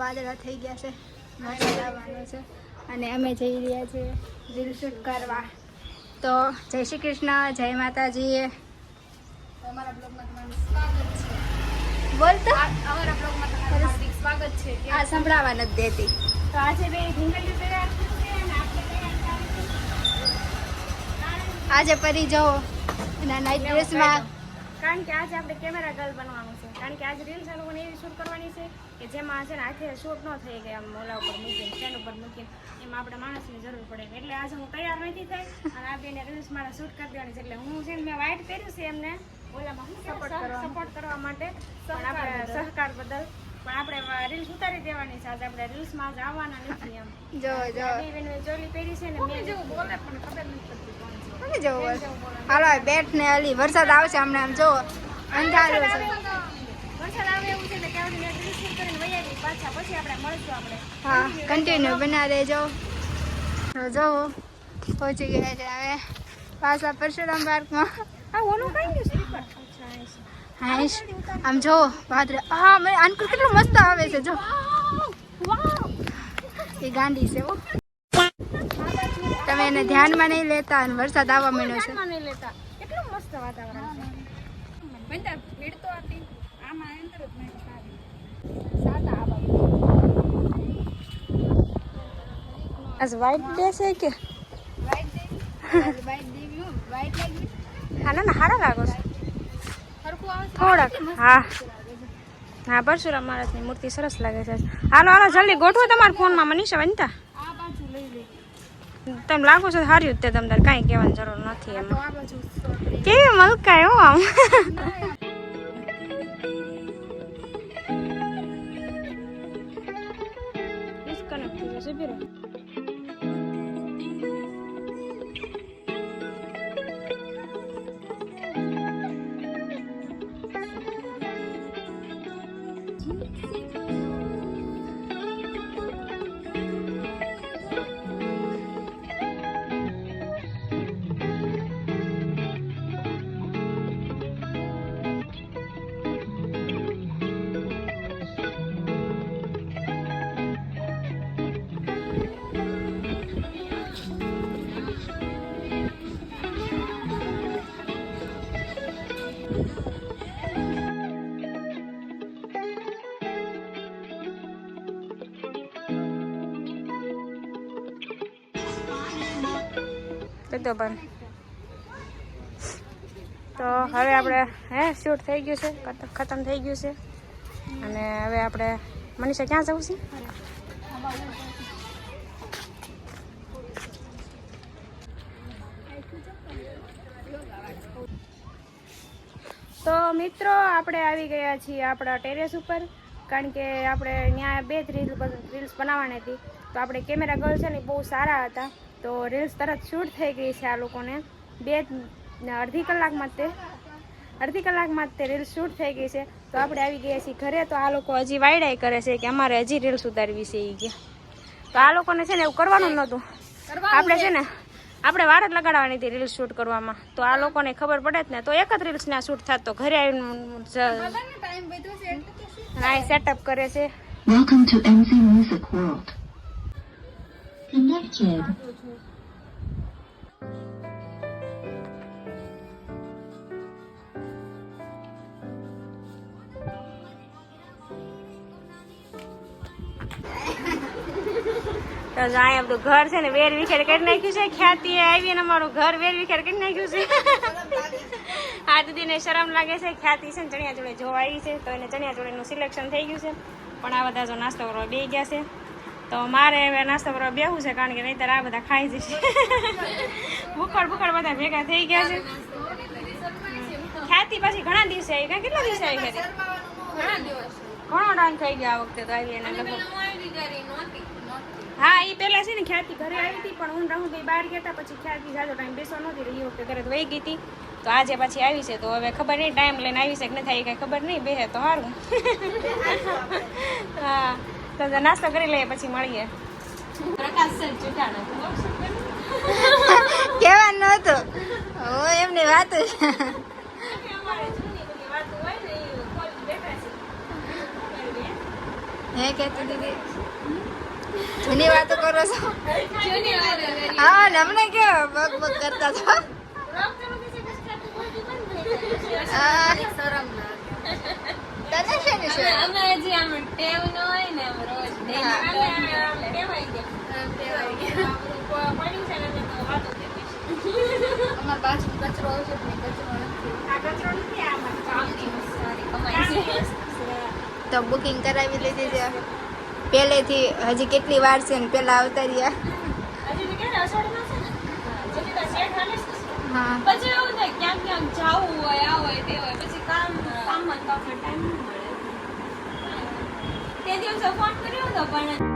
વાદળા થઈ ગયા છે. વરસાદ આવવાનો છે. અને અમે જઈ રહ્યા છીએ રીલ શૂટ કરવા. તો જય શ્રી કૃષ્ણ જય માતાજી. અમારા બ્લોગમાં તમારું સ્વાગત છે. બોલતો અમારા બ્લોગમાં તમારું હાર્દિક સ્વાગત છે. આ સંભળાવા નથી દેતી. તો આજે બે તૈયાર થઈશું. આજે પરી જાઓ એના નાઇટ ડ્રેસમાં કારણ કે આજે આપણે કેમેરા ગર્લ બનવાનું છે. કારણ કે આજે રીલ્સ આ લોકોને એવી શૂટ કરવાની છે કે જેમાં છે ને હાથે શૂટ ન થઈ ગયા આમ ઓલા ઉપર મૂકીને સ્ટેન્ડ ઉપર મૂકીને. એમાં આપણે માણસની જરૂર પડે એટલે આજે હું તૈયાર નથી થઈ અને આ બેને રીલ્સ મારા શૂટ કરી દેવાની છે. એટલે હું છે ને મેં વાઇટ પહેર્યું છે એમને ઓલામાં સપોર્ટ કરવા. માટે. પણ આપણે સહકાર બદલ. પણ આપણે રીલ્સ ઉતારી દેવાની છે. આજે આપણે રીલ્સમાં જ આવવાના નથી એમ. જો જો. ચોલી પહેરી છે ને મેં જેવું બોલે પણ ખબર નથી પડતી કોણ છે. હાલો બેઠ ને અલી. વરસાદ આવશે હમણાં. આમ જો અંધારું છે. હા કન્ટિન્યુ બના દેજો જો પહોંચી ગયા છે હવે પાછા પરશુરામ પાર્કમાં. હાઈશ આમ જો વાદળ. હા મેં આનકુર કેટલું મસ્ત આવે છે જો. એ ગાંડી છે તમે એને ધ્યાનમાં નહીં લેતા અને વરસાદ આવવા માંડ્યો છે. નહીં લેતા. કેટલું મસ્ત વાતાવરણ છે. આમાં જ નહીં સારી સાદા આવા આજ વાઇટ ડે છે કે? હા, ના સારા લાગો છે. થોડાક, હા. હા, પરશુરામ મહારાજની મૂર્તિ સરસ લાગે છે. હાલો હાલો, જલ્દી ગોઠવો તમારા ફોનમાં, મનીષા વનતા તમે લાગો છો સારી તે, તમને કાંઈ કહેવાની જરૂર નથી એમ. કેવી મલકાય હો આમ. Disconnect તો પણ તો હવે આપણે, હે શૂટ થઈ ગયું છે ખતમ થઈ ગયું છે. અને હવે આપણે મનીષા ક્યાં જવું છે? તો મિત્રો, આપણે આવી ગયા છીએ આપણા ટેરેસ ઉપર, કારણ કે આપણે ત્યાં બે જ રીલ રીલ્સ બનાવવાની હતી. તો આપણે કેમેરા ગર્લ છે ને બહુ સારા હતા. તો રીલ્સ તરત શૂટ થઈ ગઈ છે આ લોકોને. બે અડધી કલાકમાં જ તે અડધી કલાકમાં જ તે રીલ્સ શૂટ થઈ ગઈ છે. તો આપણે આવી ગયા છીએ ઘરે. તો આ લોકો હજી વાયડાઈ કરે છે કે અમારે હજી રીલ્સ ઉતારવી છે એ ગયા તો આ લોકોને છે ને એવું કરવાનું નહોતું. આપણે છે. ને આપણે વાર જ લગાડવાની હતી રીલ્સ શૂટ કરવામાં. તો આ લોકોને ખબર પડે જ ને. તો એક જ રીલ્સ ના શૂટ થાત તો ઘરે આવીને હા સેટઅપ કરે છે. Welcome to NZ Music World. Connected. તો જાય આપણું ઘર છે ને વેર વિખેર કરી નાખ્યું છે. ખ્યાતિ આવી ને અમારું ઘર વેર વિખેર કરી નાખ્યું છે. આ દીદીને શરમ લાગે છે. ખ્યાતિ છે ને ચણિયા જોડે જોવા આવી છે. તો એને ચણિયા ચોળીનું સિલેક્શન થઈ ગયું છે. પણ આ બધા જો નાસ્તો કરવા બે ગયા છે. તો મારે હવે નાસ્તો કરવા બેવું છે, કારણ કે નહીંતર આ બધા ખાઈ જશે. ભૂખડ ભૂખડ બધા ભેગા થઈ ગયા છે. ખ્યાતિ પાછી ઘણા દિવસે આવી ગયા? કેટલા દિવસે આવી ગયા? ઘણો ટાઈમ થઈ ગયા આ વખતે તો આવી એને હા એ પેલા છે ને ખ્યાતિ ઘરે આવી હતી, પણ હું રહું ભાઈ બહાર ગયા હતા, પછી ખ્યાતિ જાજો ટાઈમ બેસવા નહોતી રહી વખતે ઘરે વહી ગઈ હતી. તો આજે પછી આવી છે, તો હવે ખબર નહીં, ટાઈમ લઈને આવી છે કે નથી, આવી કાંઈ ખબર નહીં, બેહે તો સારું હા. તો નાસ્તો કરી લઈએ પછી મળીએ. કહેવાનું નહોતું. ઓ એમની વાત છે હે કહેતી દીદી? જૂની વાતો કરો છો? જૂની વાતો હા હમણાં કેવા બગ બગ કરતા હતા અમે હજી આમ ટેવ ન હોય ને આમ રોજ તો ટેવાઈ ગયા. પડ્યું છે ને તો વાતો કરવી પાછળ કચરો આવશે પણ કચરો નથી. આ કચરો નથી, આ મારી કામની સારી કમાઈ છે. તો બુકિંગ કરાવી લીધી છે. પહેલેથી હજી કેટલી વાર છે ને પેલા આવતા રહ્યા. હજી તો અષાઢમાં છે ને? હજી તો શેઠ હાલે હા. પછી એવું થાય ક્યાંક ક્યાંક જાવું હોય આ હોય તે હોય પછી કામ કામમાં ને કામમાં ટાઈમ ન મળે તે દિવસે ફોન કર્યો હતો પણ